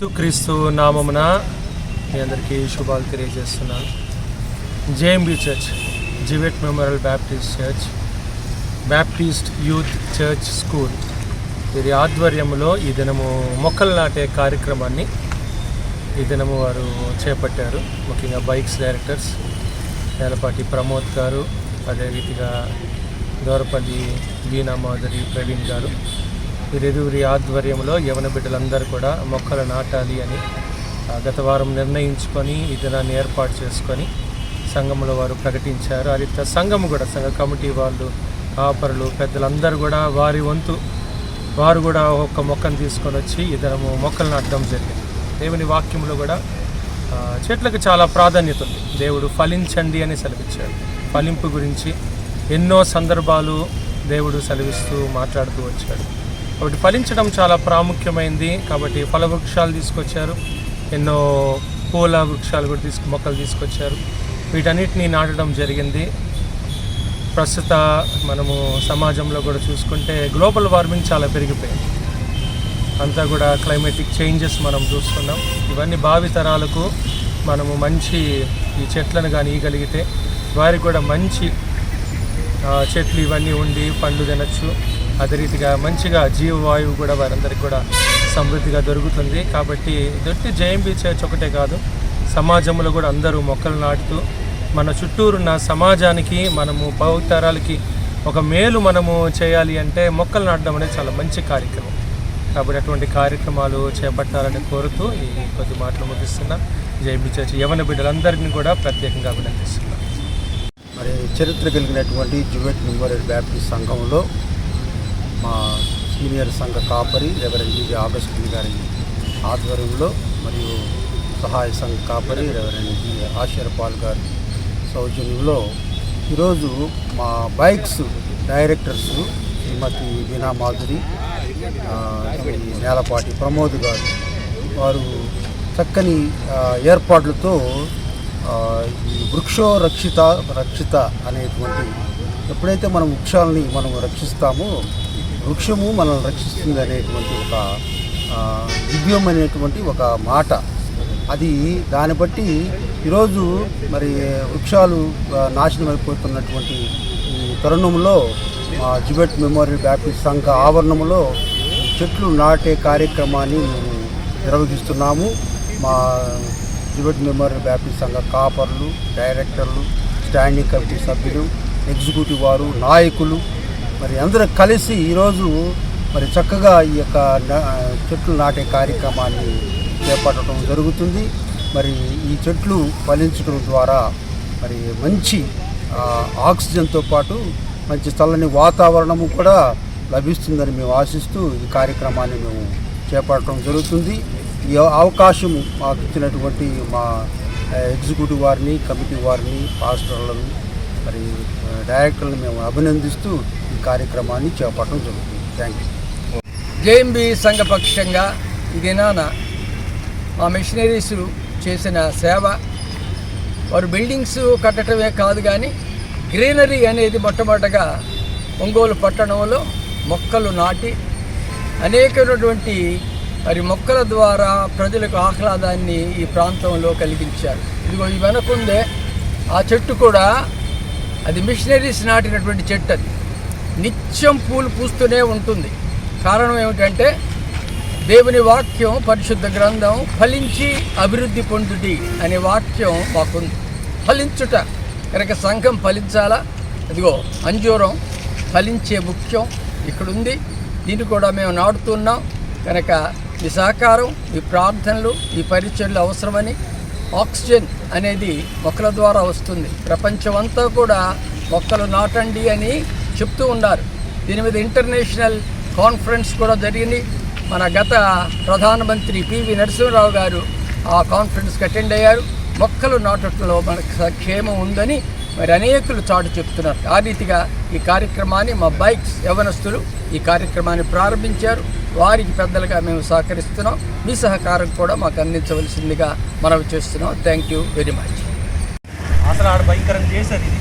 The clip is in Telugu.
క్రీస్తు నామమున మీ అందరికీ శుభాలు తెలియజేస్తున్నాను. JMB church Jewett memorial Baptist church Baptist youth church school. వీరి ఆధ్వర్యంలో ఈ దినము మొక్కలు నాటే కార్యక్రమాన్ని ఈ దినము వారు చేపట్టారు. ముఖ్యంగా బైక్స్ డైరెక్టర్స్ నేలపాటి ప్రమోద్ గారు అదే రీతిగా దోరపల్లి వీణా మాధురి ప్రవీణ్ గారు. వీరిరువురి ఆధ్వర్యంలో యవన బిడ్డలందరూ కూడా మొక్కలు నాటాలి అని గత వారం నిర్ణయించుకొని ఈ దినాన్ని ఏర్పాటు చేసుకొని సంఘంలో వారు ప్రకటించారు. అది సంఘం కూడా సంఘ కమిటీ వాళ్ళు కాపరులు పెద్దలందరూ కూడా వారి వంతు వారు కూడా ఒక మొక్కను తీసుకొని వచ్చి ఇద్దరము మొక్కలు నాటడం జరిగింది. దేవుని వాక్యంలో కూడా చెట్లకు చాలా ప్రాధాన్యత ఉంది. దేవుడు ఫలించండి అని సెలవిచ్చాడు. ఫలింపు గురించి ఎన్నో సందర్భాలు దేవుడు సెలవిస్తూ మాట్లాడుతూ వచ్చాడు. కాబట్టి ఫలించడం చాలా ప్రాముఖ్యమైంది. కాబట్టి ఫల వృక్షాలు తీసుకొచ్చారు. ఎన్నో పూల వృక్షాలు కూడా తీసుకు మొక్కలు తీసుకొచ్చారు. వీటన్నిటిని నాటడం జరిగింది. ప్రస్తుత మనము సమాజంలో కూడా చూసుకుంటే గ్లోబల్ వార్మింగ్ చాలా పెరిగిపోయింది. అంతా కూడా క్లైమేటిక్ చేంజెస్ మనం చూస్తున్నాం. ఇవన్నీ భావి తరాలకు మనము మంచి ఈ చెట్లను కానీ ఇవ్వగలిగితే వారికి కూడా మంచి చెట్లు ఇవన్నీ ఉండి పండ్లు తినచ్చు. అదే రీతిగా మంచిగా జీవవాయువు కూడా వారందరికీ కూడా సమృద్ధిగా దొరుకుతుంది. కాబట్టి దొరికి జేఎంబీ చర్చ్ ఒకటే కాదు సమాజంలో కూడా అందరూ మొక్కలు నాటుతూ మన చుట్టూరున్న సమాజానికి మనము భవితరాలకి ఒక మేలు మనము చేయాలి అంటే మొక్కలు నాటడం అనేది చాలా మంచి కార్యక్రమం. కాబట్టి అటువంటి కార్యక్రమాలు చేపట్టాలని కోరుతూ ఈ కొద్ది మాటలు ముగిస్తున్నా. జేఎంబీ చర్చ్ యవన బిడ్డలందరినీ కూడా ప్రత్యేకంగా అభినందిస్తున్నాను మరి చరిత్ర కలిగినటువంటి జువెట్ మెమోరియల్ బ్యాప్టిస్ట్ సంఘంలో మా సీనియర్ సంఘ కాపరి రెవరెండ్ జీవి ఆగస్టిన్ గారి ఆధ్వర్యంలో మరియు సహాయ సంఘ కాపరి రెవరెండ్ జి ఆశీర్పాల్ గారి సౌజన్యంలో ఈరోజు మా బైక్స్ డైరెక్టర్స్ శ్రీమతి వీణా మాధురి నేలపాటి ప్రమోద్ గారు వారు చక్కని ఏర్పాట్లతో ఈ వృక్షో రక్షిత రక్షిత అనేటువంటి ఎప్పుడైతే మనం వృక్షాలని మనం రక్షిస్తామో వృక్షము మనల్ని రక్షిస్తుంది అనేటువంటి ఒక దివ్యం అనేటువంటి ఒక మాట. అది దాన్ని బట్టి ఈరోజు మరి వృక్షాలు నాశనం అయిపోతున్నటువంటి తరుణంలో మా జిబెట్ మెమోరియల్ బ్యాప్టిస్ట్ సంఘ ఆవరణంలో చెట్లు నాటే కార్యక్రమాన్ని మేము నిర్వహిస్తున్నాము. మా జిబెట్ మెమోరియల్ బ్యాప్టిస్ట్ సంఘ కాపర్లు డైరెక్టర్లు స్టాండింగ్ కమిటీ సభ్యులు ఎగ్జిక్యూటివ్ వారు నాయకులు మరి అందరూ కలిసి ఈరోజు మరి చక్కగా ఈ యొక్క చెట్లు నాటే కార్యక్రమాన్ని చేపట్టడం జరుగుతుంది. మరి ఈ చెట్లు ఫలించడం ద్వారా మరి మంచి ఆక్సిజన్తో పాటు మంచి చల్లని వాతావరణము కూడా లభిస్తుందని మేము ఆశిస్తూ ఈ కార్యక్రమాన్ని మేము చేపట్టడం జరుగుతుంది. ఈ అవకాశం మాకు ఇచ్చినటువంటి మా ఎగ్జిక్యూటివ్ వారిని కమిటీ వారిని పాస్టర్లను మరి డైరెక్టర్ని మేము అభినందిస్తూ ఈ కార్యక్రమాన్ని చేపట్టడం జరుగుతుంది. థ్యాంక్ యూ జేఎంబి సంఘపక్షంగా ఈ దినాన మా మిషనరీస్ చేసిన సేవ వారు బిల్డింగ్స్ కట్టడమే కాదు కానీ గ్రీనరీ అనేది మొట్టమొదటగా ఒంగోలు పట్టణంలో మొక్కలు నాటి అనేకమైనటువంటి మరి మొక్కల ద్వారా ప్రజలకు ఆహ్లాదాన్ని ఈ ప్రాంతంలో కలిగించారు. ఇదిగో ఈ వెనకుందే ఆ చెట్టు కూడా అది మిషనరీస్ నాటినటువంటి చెట్టు అది. నిత్యం పూలు పూస్తూనే ఉంటుంది. కారణం ఏమిటంటే దేవుని వాక్యం పరిశుద్ధ గ్రంథం ఫలించి అభివృద్ధి పొందుటి అనే వాక్యం మాకుంది. ఫలించుట. కనుక సంఘం ఫలించాలా? ఇదిగో అంజూరం ఫలించే ముఖ్యం ఇక్కడ ఉంది దీన్ని కూడా మేము నాటుతున్నాం. కనుక మీ సహకారం మీ ప్రార్థనలు ఈ పరిచయలు అవసరమని ఆక్సిజన్ అనేది మొక్కల ద్వారా వస్తుంది. ప్రపంచమంతా కూడా మొక్కలు నాటండి అని చెప్తూ ఉన్నారు. దీని మీద ఇంటర్నేషనల్ కాన్ఫరెన్స్ కూడా జరిగింది. మన గత ప్రధానమంత్రి పివి నరసింహరావు గారు ఆ కాన్ఫరెన్స్కి అటెండ్ అయ్యారు. మొక్కలు నాటడంలో మనకు క్షేమం ఉందని మరి అనేకులు చాటు చెప్తున్నారు. ఆ రీతిగా ఈ కార్యక్రమాన్ని మా బైక్స్ యవనస్తులు ఈ కార్యక్రమాన్ని ప్రారంభించారు. వారికి పెద్దలుగా మేము సహకరిస్తున్నాం. మీ సహకారం కూడా మాకు అందించవలసిందిగా మనవి చేస్తున్నాం. థ్యాంక్ యూ వెరీ మచ్ అసలు ఆడ భయంకరంగా చేశారు